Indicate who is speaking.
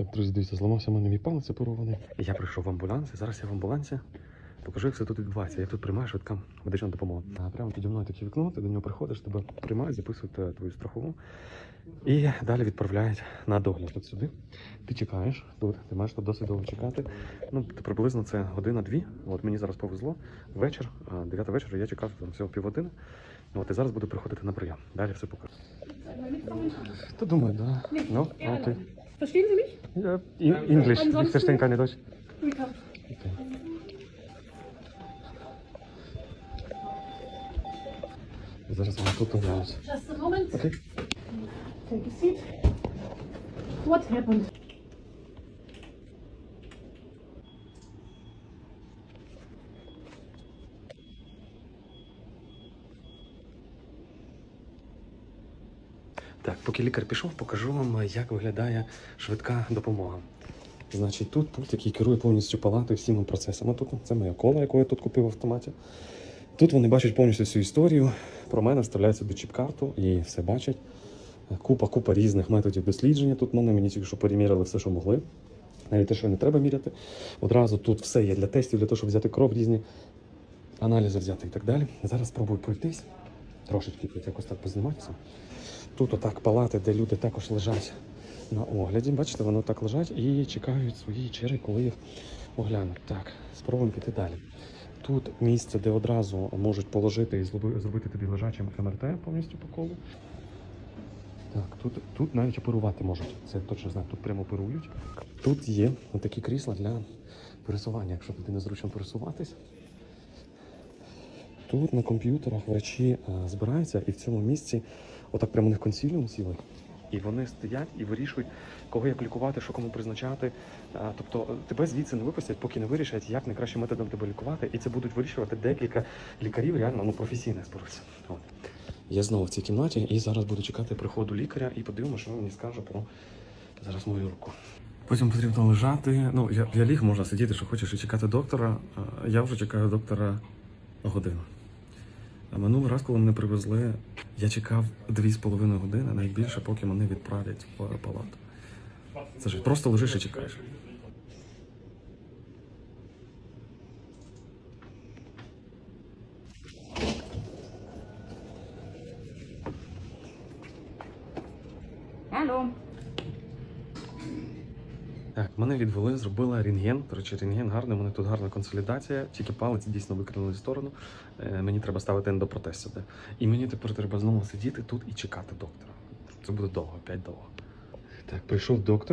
Speaker 1: Так, друзі, дивіться, зламався в мене мій палець оперований. Я прийшов в амбуланс, і зараз я в амбулансі. Покажу, як все тут відбувається, як тут приймає швидка медична допомога. А прямо піді мною таке вікно, ти до нього приходиш, тебе приймають, записують е, твою страхову і далі відправляють на догляд от сюди. Ти чекаєш тут, ти маєш тут досить довго чекати. Ну, приблизно це година-дві. От мені зараз повезло. Вечір, а, 9 вечора, я чекав там всього півгодини. От і зараз буду приходити на прийом. Далі все покажу. Та думаю, да. Ну, окей.
Speaker 2: Verstehen Sie mich?
Speaker 1: Ja, Englisch. Ich verstehe keine Deutsch.
Speaker 2: Willkommen.
Speaker 1: Okay. Zaraz mam to
Speaker 2: Just a moment.
Speaker 1: Okay.
Speaker 2: Take a seat. What happened?
Speaker 1: Так, поки лікар пішов, покажу вам, як виглядає швидка допомога. Значить, тут пульт, який керує повністю палатою всіма процесами. Тут це моя кола, яку я тут купив в автоматі. Тут вони бачать повністю всю історію. Про мене вставляють сюди чіп-карту і все бачать. Купа, купа різних методів дослідження. Тут вони мені тільки що переміряли все, що могли. Навіть те, що не треба міряти. Одразу тут все є для тестів, для того, щоб взяти кров різні, аналізи взяти і так далі. Зараз спробую пройтись. Трошечки тут якось так позніматися. Тут отак палати, де люди також лежать на огляді. Бачите, вони так лежать і чекають своєї черги, коли їх оглянуть. Так, спробуємо піти далі. Тут місце, де одразу можуть положити і зробити тобі лежачим МРТ повністю по колу. Так, тут, тут навіть оперувати можуть. Це точно знаю, тут прямо оперують. Тут є такі крісла для пересування, якщо тобі незручно пересуватись. Тут на комп'ютерах врачі е, збираються і в цьому місці, отак прямо у них консиліум цілий. І вони стоять і вирішують, кого як лікувати, що кому призначати. Тобто е, тебе звідси не випустять, поки не вирішать, як найкращим методом тебе лікувати. І це будуть вирішувати декілька лікарів, реально ну, професійних зберуться. Я знову в цій кімнаті і зараз буду чекати приходу лікаря і подивимося, що він мені скаже про зараз мою руку. Потім потрібно лежати. Ну, я, я ліг, можна сидіти, що хочеш, і чекати доктора. Я вже чекаю доктора годину. А минулий раз, коли мене привезли, я чекав дві з половиною години, найбільше, поки мене відправлять в палату. Це ж просто лежиш і чекаєш.
Speaker 2: Hallo.
Speaker 1: Так, мене відвели, зробила рентген. До речі, рентген гарний, у мене тут гарна консолідація, тільки палець дійсно викинули в сторону. Е, мені треба ставити ендопротез сюди. І мені тепер треба знову сидіти тут і чекати доктора. Це буде довго, п'ять довго. Так, прийшов доктор.